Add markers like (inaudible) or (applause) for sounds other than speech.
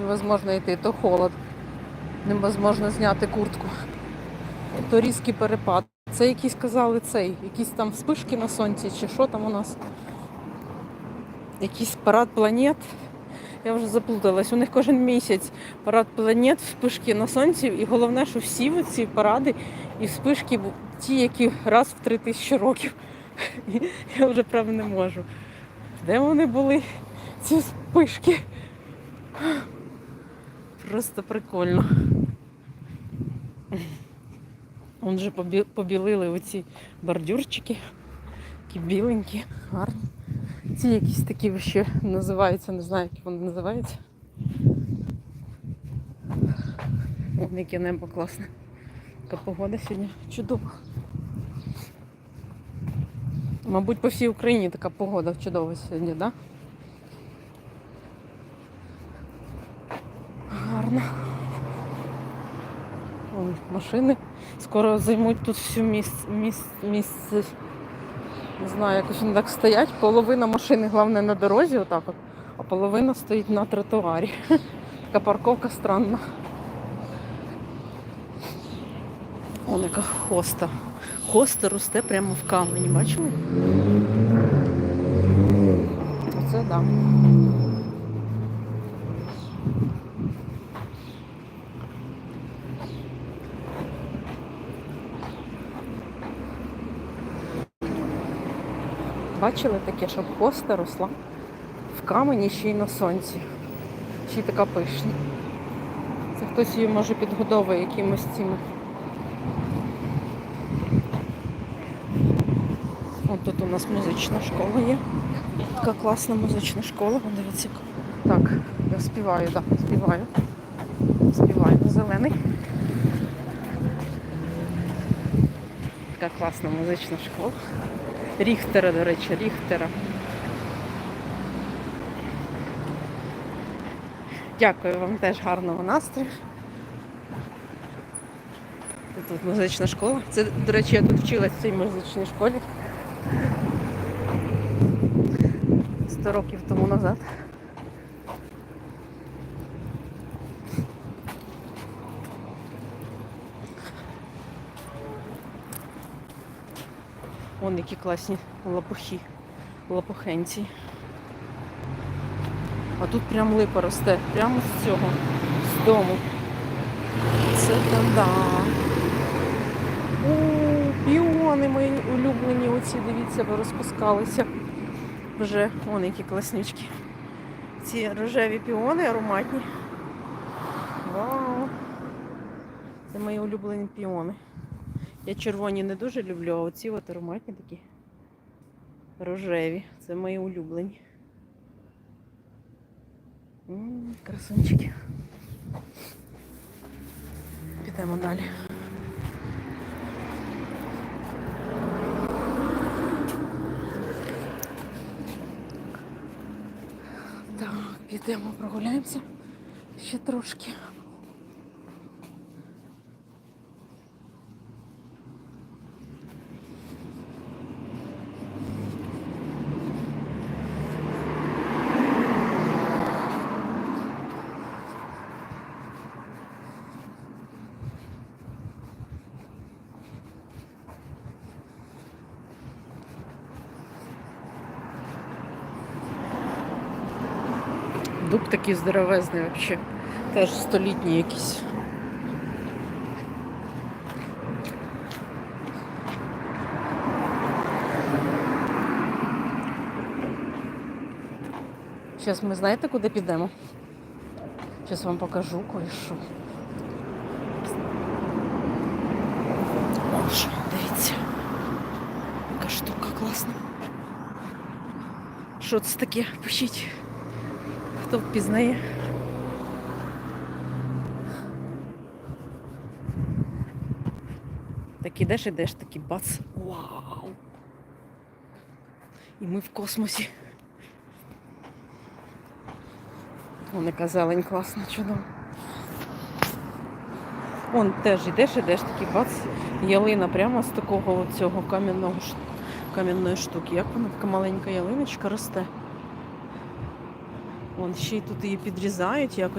невозможно йти, то холод, невозможно зняти куртку, то різкий перепад. Це якісь казали цей, якісь там вспишки на сонці, чи що там у нас? Якийсь парад планет. Я вже заплуталась. У них кожен місяць парад планет, вспишки на сонці, і головне, що всі ці паради і вспишки ті, які раз в три тисячі років. (laughs) Я вже правда не можу. Де вони були, ці вспишки? Просто прикольно. Вон же побілили оці бордюрчики, такі біленькі, гарні. Ці якісь такі ще називаються, не знаю, як вони називаються. Вон яке небо класне. Така погода сьогодні чудова. Мабуть, по всій Україні така погода чудова сьогодні, так? Да? Гарно. Вон машини. Скоро займуть тут всю місць, місць, місце. Не знаю, якось вони так стоять. Половина машини, головне, на дорозі, отак от, а половина стоїть на тротуарі. (laughs) Така парковка странна. Вон яка хоста. Хоста росте прямо в камені, бачили? Оце так. Да. Бачили таке, щоб хоста росла в камені ще й на сонці. Ще й така пишна. Це хтось її може підгодовує якимось цими. От тут у нас музична школа є. Така класна музична школа. Дивіться. Так, я співаю, так, співаю. Співаю зелений. Така класна музична школа. Ріхтера, до речі, Ріхтера. Дякую вам теж гарного настрою. Тут музична школа. Це, до речі, я тут вчилась в цій музичній школі. 100 років тому назад. Вон які класні лопухи, лопухенці. А тут прям липа росте, прямо з цього, з дому. Це там да. О, піони мої улюблені, оці, дивіться, розпускалися. Вже вон які класнючки. Ці рожеві піони ароматні. Вау! Це мої улюблені піони. Я червоні не дуже люблю, а оці от ароматні такі рожеві. Це мої улюблені. М, Красунчики. Підемо далі. Так, підемо прогуляємося ще трошки. Дуб такий здоровезний взагалі. Теж столітній якийсь. Зараз ми знаєте, куди підемо? Зараз вам покажу кое-що. О, що, дивіться. Яка штука класна. Що це таке? Пишіть. Хто впізнає? Так ідеш, ідеш, такий бац. Вау! І ми в космосі. Вон яка зелень класна, чудова. Вон теж ідеш, ідеш, такий бац. Ялина прямо з такого цього кам'яної штуки. Як вона така маленька ялиночка росте. Вон ще й тут її підрізають якось.